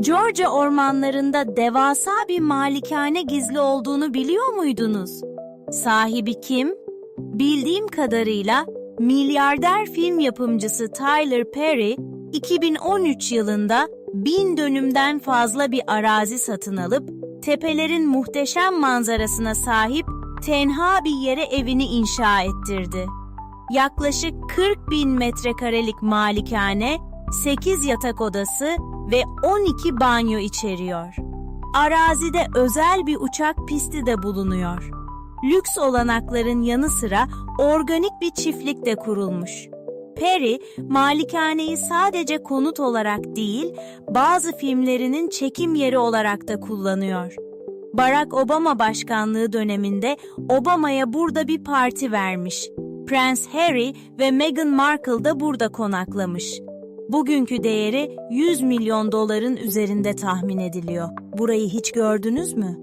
Georgia ormanlarında devasa bir malikane gizli olduğunu biliyor muydunuz? Sahibi kim? Bildiğim kadarıyla milyarder film yapımcısı Tyler Perry 2013 yılında bin dönümden fazla bir arazi satın alıp tepelerin muhteşem manzarasına sahip tenha bir yere evini inşa ettirdi. Yaklaşık 40 bin metrekarelik malikane, 8 yatak odası ve 12 banyo içeriyor. Arazide özel bir uçak pisti de bulunuyor. Lüks olanakların yanı sıra organik bir çiftlik de kurulmuş. Perry, malikaneyi sadece konut olarak değil, bazı filmlerinin çekim yeri olarak da kullanıyor. Barack Obama başkanlığı döneminde Obama'ya burada bir parti vermiş. Prens Harry ve Meghan Markle da burada konaklamış. Bugünkü değeri 100 milyon doların üzerinde tahmin ediliyor. Burayı hiç gördünüz mü?